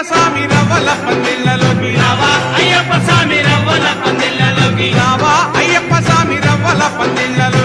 అయ్యప్ప స్వామి రవ్వల పందిళ్ళలోకి రావా. అయ్యప్ప స్వామి రవ్వల పందిళ్ళలోకి రావా. అయ్యప్ప స్వామి రవ్వల పందిళ్ళలో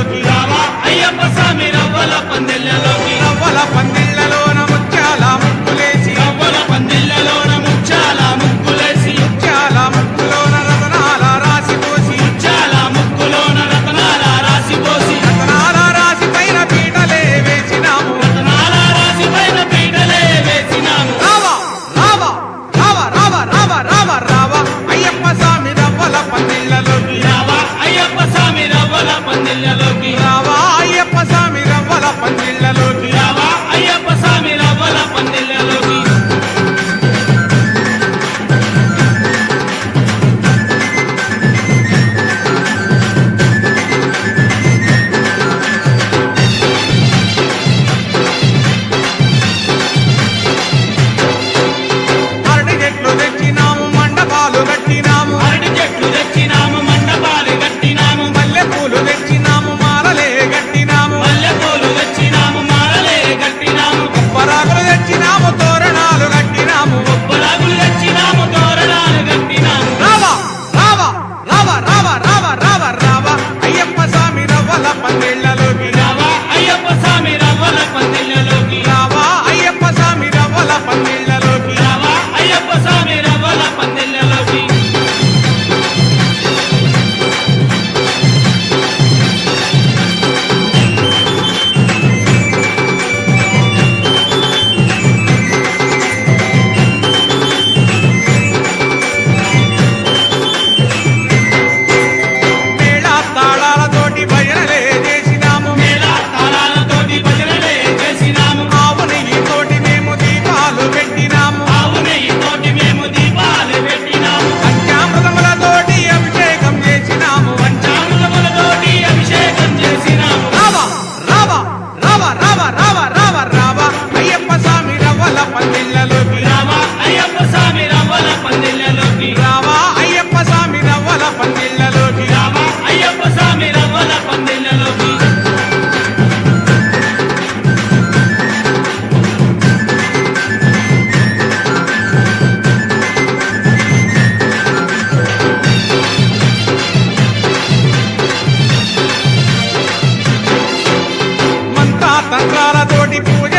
కోటి పూజ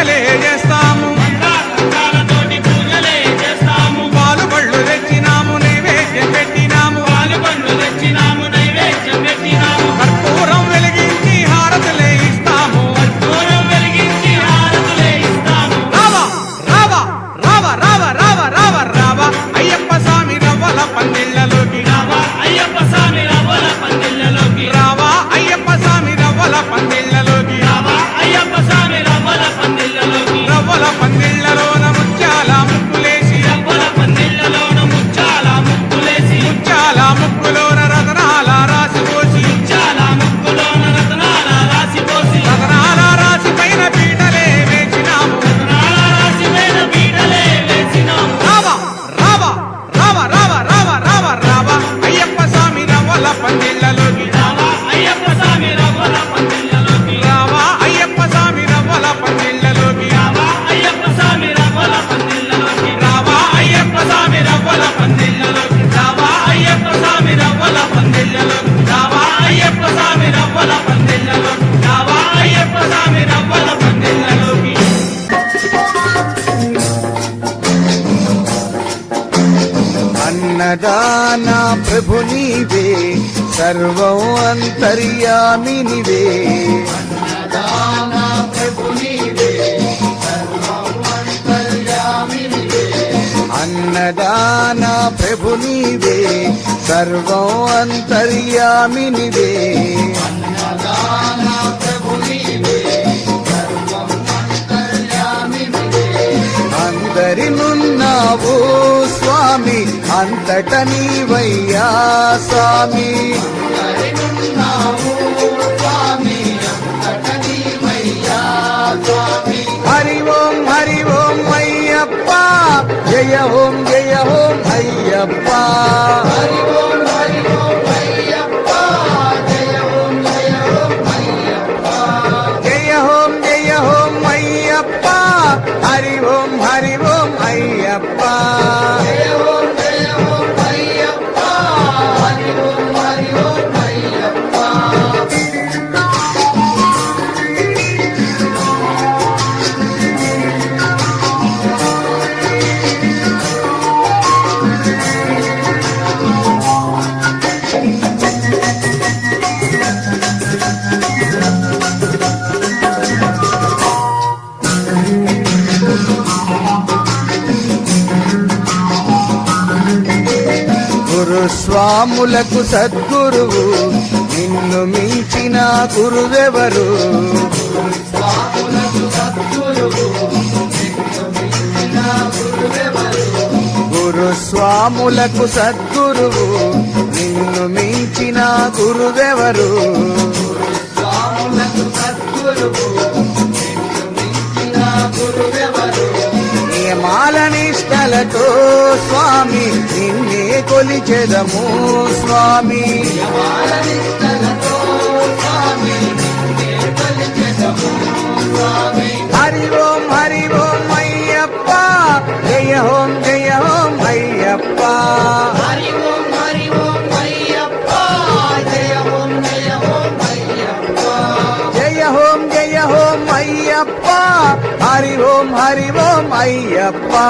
సర్వం అంతర్యామి నివే అన్నదాన ప్రభు నీవే సర్వం అంతర్యామి నివే అంతట నీవయ్యా స్వామి. హరి ఓం హరి ఓం అయ్యప్ప. జయ ఓం జయ ఓం అయ్యప్ప. హరి ఓం హరి ఓం అయ్యప్ప. జయ ఓం జయ ఓం అయ్యప్ప. జయ ఓం జయ ఓం స్వాములకు సద్గురువు నిన్ను మించిన గురువెవరు? గురుస్వాములకు సద్గురువు నిన్ను మించిన గురువెవరు? స్వాములకు సద్గురువు నియమాల నిష్టలతో స్వామి నిన్నే కొలిచెదము స్వామి. அறிவோம் ஐயப்பா.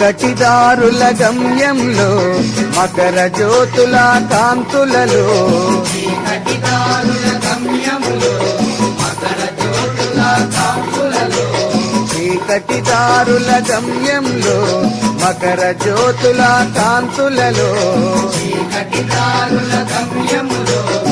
కటిదారుల గమ్యంలో మకర జ్యోతుల కాంతులలో. చీకటిదారుల గమ్యంలో మకర జ్యోతుల కాంతులలో. చీకటిదారుల గమ్యంలో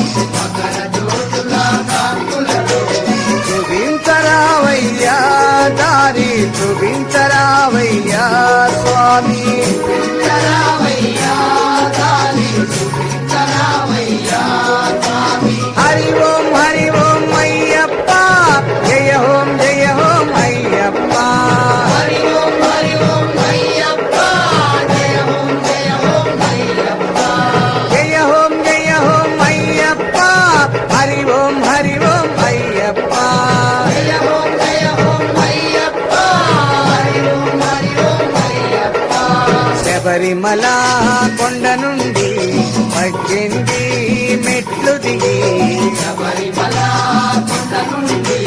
శబరిమల కొండ నుండి పద్దెనిమిది మెట్లు దిగి శబరిమల కొండ నుండి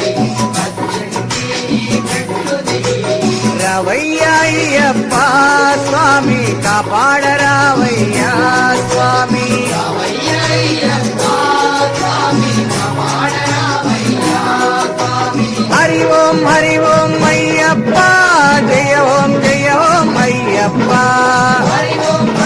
రవయ్యప్ప స్వామి కాపాడరావయ్యా స్వామి. హరి ఓం హరి ఓం